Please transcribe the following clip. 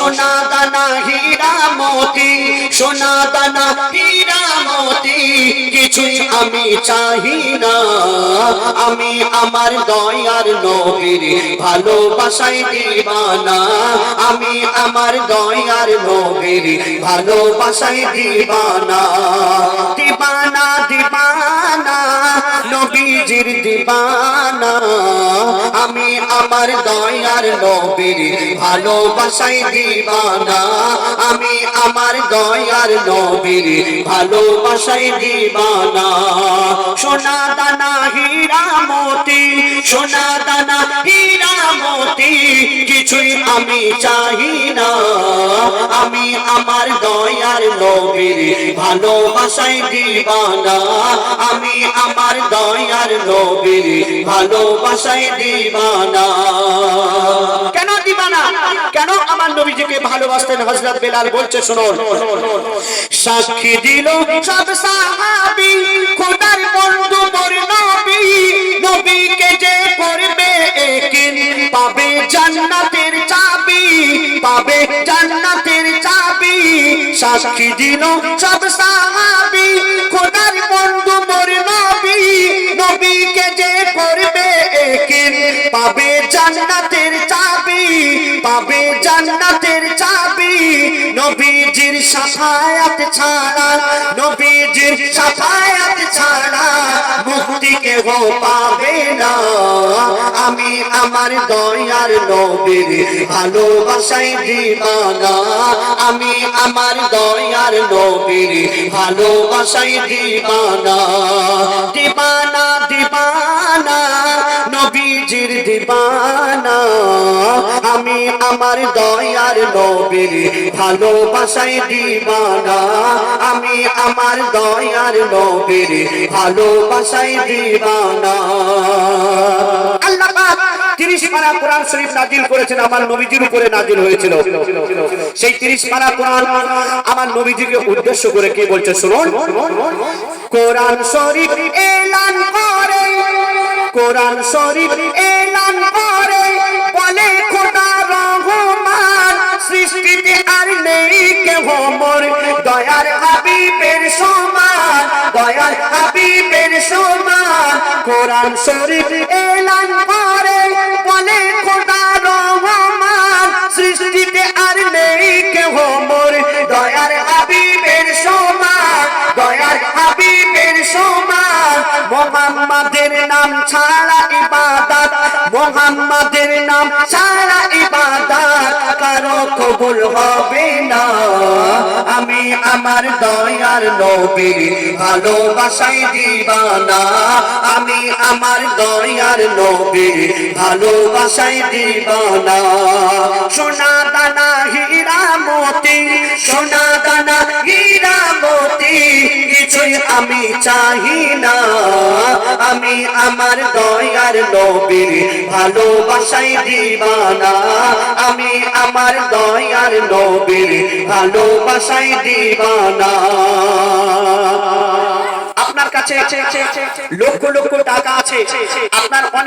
সোনা দানা হীরা মতি সোনা দানা হীরা মতি, কিছুই আমি চাহি না। আমি আমার দয়ার নবীর ভালোবাসাই দিবানা। আমি আমার দয়ার নবীর ভালোবাসাই দিবানা। দিবানা দিবানা নবীজির দিবানা, আমি আমার দয়ার নবীর ভালোবাসাই দিবানা, আমি আমার দয়ার নবীর ভালোবাসাই দিবানা। সোনা দানা হীরা মতি সোনা দানা হীরা মতি কিছুই আমি চাহি না। আমি আমার দয়ার নবীর ভালোবাসাই দিবানা। আমি আমার দয়ার নবীর ভালোবাসাই দিবানা। কেন দিবানা? কেন আমার নবীজিকে ভালোবাসতেন? হযরত বেলাল বলছে, শুনুন। সাক্ষী দিল সব সাহাবী, খোদার বন্ধু মোর নবী। নবীকে যে পড়বে একিন পাবে জান্নাতের চাবি, পাবে জান্নাতের চাবি সাক্ষী দিল সব সাহাবী, খোদার বন্ধু মোর নবী। নবীকে যে পড়বে একিন, পাবে জান্নাতের চাবি, পাবে জান্নাতের চাবি। নবীজির সাফায়াত ছাড়া, নবীজির সাফায়াত ছাড়া মুক্তি কেহ পাবে না। আমি আমার দয়ার নবীর ভালোবাসাই দিবানা। আমি আমার দয়ার নবীর ভালোবাসাই দিবানা দিবানা দিবানা, নবীজির দিবানা। আমি আমার দয়ার নবীর ভালোবাসাই দিবানা, আমি আমার দয়ার নবীর ভালোবাসাই দিবানা। তিরিশ পারা কোরআন শরীফ নাজিল করেছেন, আমার নবীজির উপরে নাজিল হয়েছিল। সেই তিরিশ পারা কোরআন আমার নবীজিকে উদ্দেশ্য করে কে বলছে, শুনুন। কোরআন শরীফ এলান করে, কোরআন শরীফ কোরআন শরীফ এলান করে, বলে খোদা রহমান, সৃষ্টিতে আর নেই কেহ মোর। দয়ার হাবিবের সমান, দয়ার হাবিবের সমান। মোহাম্মদের নাম ছাড়া ইবাদত, মোহাম্মদের নাম ছাড়া ইবাদত, কারও কবুল হবে না। আমার দয়ার নবীর ভালোবাসাই দিবানা। আমি আমার দয়ার নবীর ভালোবাসাই দিবানা। সোনা দানা হীরা মতি সোনা আমি চাহি না। আমি আমার দয়ার নবীর ভালোবাসাই দিবানা। আমি আমার দয়ার নবীর ভালোবাসাই দিবানা। আপনার কাছে লক্ষ লক্ষ টাকা আছে। আপনার